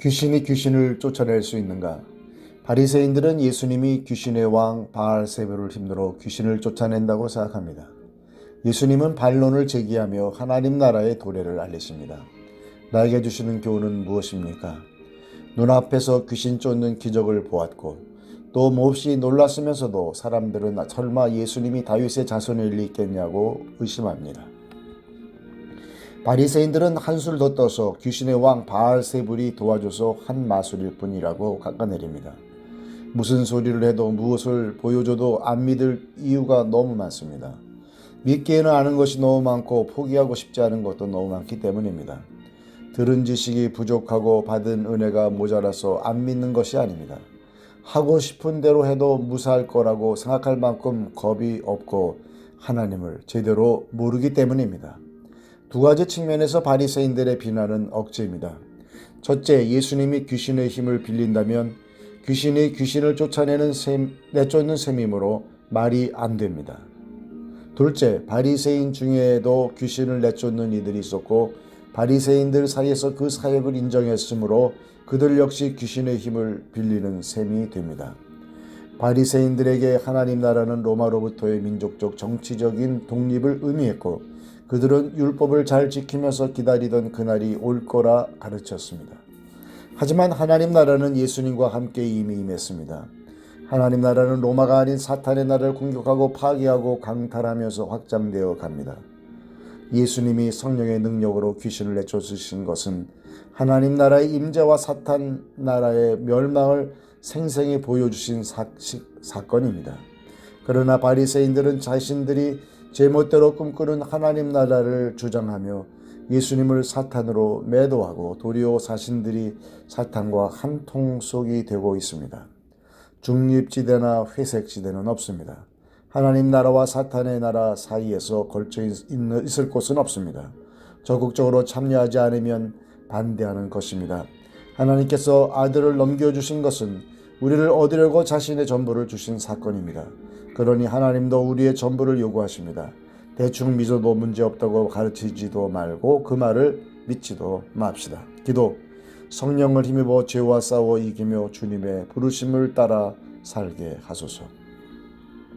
귀신이 귀신을 쫓아낼 수 있는가? 바리새인들은 예수님이 귀신의 왕 바알세부를 힘들어 귀신을 쫓아낸다고 생각합니다. 예수님은 반론을 제기하며 하나님 나라의 도래를 알리십니다. 나에게 주시는 교훈은 무엇입니까? 눈앞에서 귀신 쫓는 기적을 보았고 또 몹시 놀랐으면서도 사람들은 설마 예수님이 다윗의 자손일 리 있겠냐고 의심합니다. 바리새인들은 한술 더 떠서 귀신의 왕 바알세불이 도와줘서 한 마술일 뿐이라고 깎아내립니다. 무슨 소리를 해도 무엇을 보여줘도 안 믿을 이유가 너무 많습니다. 믿기에는 아는 것이 너무 많고 포기하고 싶지 않은 것도 너무 많기 때문입니다. 들은 지식이 부족하고 받은 은혜가 모자라서 안 믿는 것이 아닙니다. 하고 싶은 대로 해도 무사할 거라고 생각할 만큼 겁이 없고 하나님을 제대로 모르기 때문입니다. 두 가지 측면에서 바리새인들의 비난은 억지입니다. 첫째, 예수님이 귀신의 힘을 빌린다면 귀신이 귀신을 쫓아내는 셈, 내쫓는 셈이므로 말이 안 됩니다. 둘째, 바리새인 중에도 귀신을 내쫓는 이들이 있었고 바리새인들 사이에서 그 사역을 인정했으므로 그들 역시 귀신의 힘을 빌리는 셈이 됩니다. 바리새인들에게 하나님 나라는 로마로부터의 민족적 정치적인 독립을 의미했고 그들은 율법을 잘 지키면서 기다리던 그날이 올 거라 가르쳤습니다. 하지만 하나님 나라는 예수님과 함께 이미 임했습니다. 하나님 나라는 로마가 아닌 사탄의 나라를 공격하고 파괴하고 강탈하면서 확장되어 갑니다. 예수님이 성령의 능력으로 귀신을 내쫓으신 것은 하나님 나라의 임재와 사탄 나라의 멸망을 생생히 보여주신 사, 사건입니다. 그러나 바리새인들은 자신들이 제멋대로 꿈꾸는 하나님 나라를 주장하며 예수님을 사탄으로 매도하고 도리어 자신들이 사탄과 한 통속이 되고 있습니다. 중립지대나 회색지대는 없습니다. 하나님 나라와 사탄의 나라 사이에서 걸쳐 있을 곳은 없습니다. 적극적으로 참여하지 않으면 반대하는 것입니다. 하나님께서 아들을 넘겨주신 것은 우리를 얻으려고 자신의 전부를 주신 사건입니다. 그러니 하나님도 우리의 전부를 요구하십니다. 대충 믿어도 문제없다고 가르치지도 말고 그 말을 믿지도 맙시다. 기도 성령을 힘입어 죄와 싸워 이기며 주님의 부르심을 따라 살게 하소서.